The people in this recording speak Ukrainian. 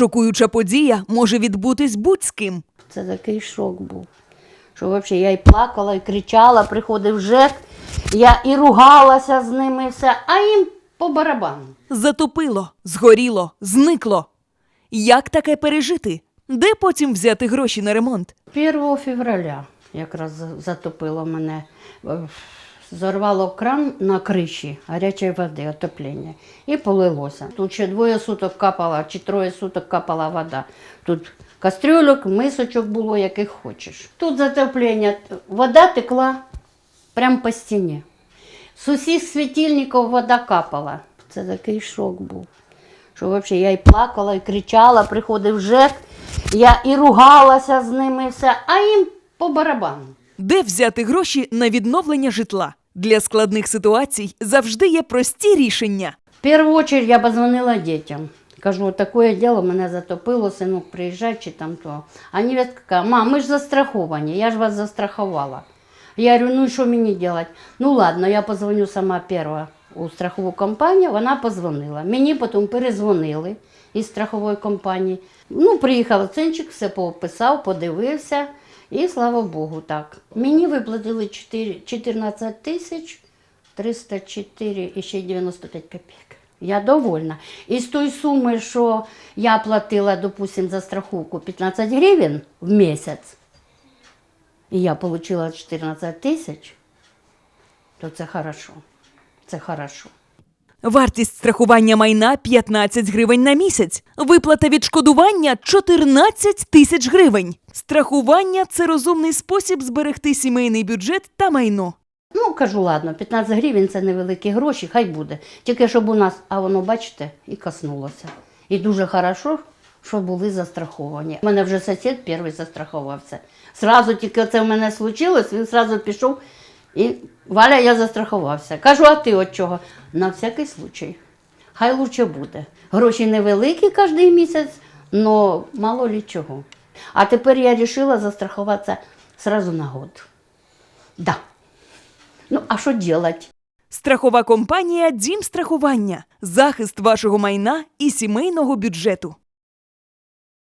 Шокуюча подія може відбутись будь з ким. Це такий шок був. Що взагалі я і плакала, і кричала, приходив ЖЕК, я і ругалася з ними, і все, а їм по барабану. Затопило, згоріло, зникло. Як таке пережити? Де потім взяти гроші на ремонт? 1 февраля якраз затопило мене. Зорвало кран на криші гарячої води, отоплення, і полилося. Тут ще двоє суток капала, чи троє суток капала вода. Тут кастрюльок, мисочок було, яких хочеш. Тут затоплення, вода текла прямо по стіні. З усіх світильників вода капала. Це такий шок був. Що взагалі я і плакала, і кричала, приходив ЖЕК, я і ругалася з ними, і все, а їм по барабану. Де взяти гроші на відновлення житла? Для складних ситуацій завжди є прості рішення. В першу чергу я позвонила дітям. Кажу, таке діло, мене затопило, синок, приїжджай чи там то. А невестка каже, мам, ми ж застраховані, я ж вас застрахувала. Я говорю, ну що мені робити? Ну ладно, я позвоню сама перша у страхову компанію, вона позвонила. Мені потім перезвонили із страхової компанії. Ну, приїхав цинчик, все пописав, подивився. І слава Богу, так. Мені виплатили 4 14 тисяч 304 і ще 95 копійок. Я довольна. І з тої суми, що я платила, допустим, за страховку 15 гривень в місяць, і я отримала 14 тисяч, то це хорошо. Це хорошо. Вартість страхування майна 15 гривень на місяць. Виплата відшкодування 14 тисяч гривень. Страхування це розумний спосіб зберегти сімейний бюджет та майно. Ну, кажу, ладно, 15 гривень це невеликі гроші, хай буде. Тільки щоб у нас, а воно, бачите, і коснулося. І дуже хорошо, що були застраховані. У мене вже сусід перший застрахувався. Зразу тільки це в мене случилось, він зразу пішов і Валя, я застрахувався. Кажу, а ти от чого? На всякий случай. Хай лучше буде. Гроші невеликі кожен місяць, але мало лі чого. А тепер я вирішила застрахуватися сразу на год. Да. Ну, а що делать? Страхова компанія Дім страхування. Захист вашого майна і сімейного бюджету.